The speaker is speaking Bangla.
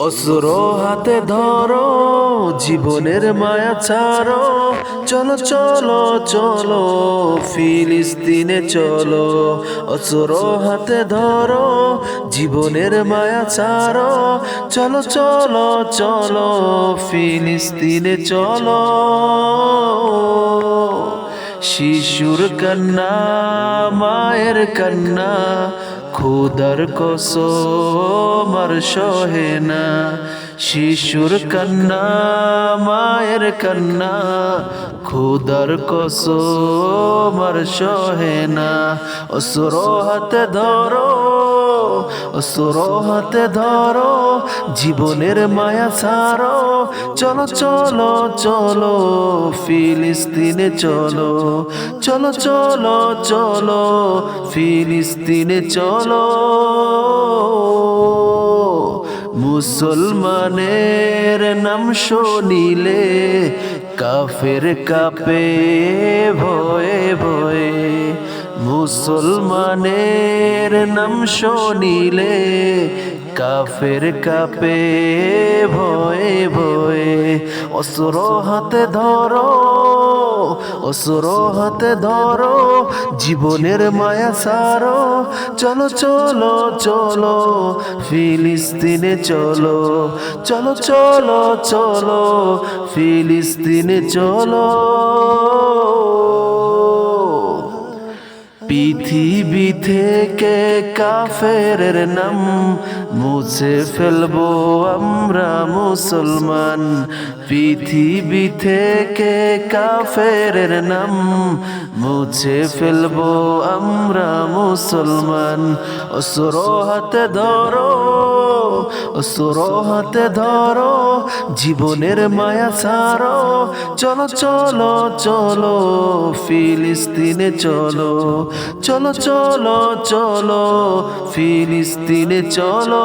অসুর হাতে ধরো, জীবনের মায়া ছাড়ো। চলো চলো চলো, ফিলিস্তিনে চলো। অসুর হাতে ধরো, জীবনের মায়া ছাড়ো। চলো চলো চলো, ফিলিস্তিনে চলো। শিশুর কন্যা মায়ের কন্যা খুদার কসমার সহে না। শিশুর কন্যা মায়ের কন্যা খুদার কসমার সহে না। অসুর হাতে ধরো অসুর হাতে ধরো, জীবনের মায়া ছাড়ো। চলো চলো চলো, ফিলিস্তিনে চলো। চলো চলো চলো, ফিলিস্তিনে চলো। মুসলমানের নাম শুনিলে কাফের কাপে ভয়ে ভয়ে। মুসলমানের নাম শুনিলে কাফের কাপে ভয়ে ভয়ে অসুর হাতে ধরো অসুর হাতে ধরো, জীবনের মায়া সারো, চলো চলো চলো, ফিলিস্তিনে চলো চলো চলো চলো, ফিলিস্তিনে চলো। পৃথিবী থেকে কাফের নাম মুছে ফেলব আমরা মুসলমান। পৃথিবী থেকে কাফের নাম মুছে ফেলব আমরা মুসলমান। অসুর হাতে ধরো। অসুর হাতে ধরো, জীবনের মায়া সারো চলো চলো চলো, ফিলিস্তিনে চলো। চলো চলো চলো, ফিলিস্তিনে চলো।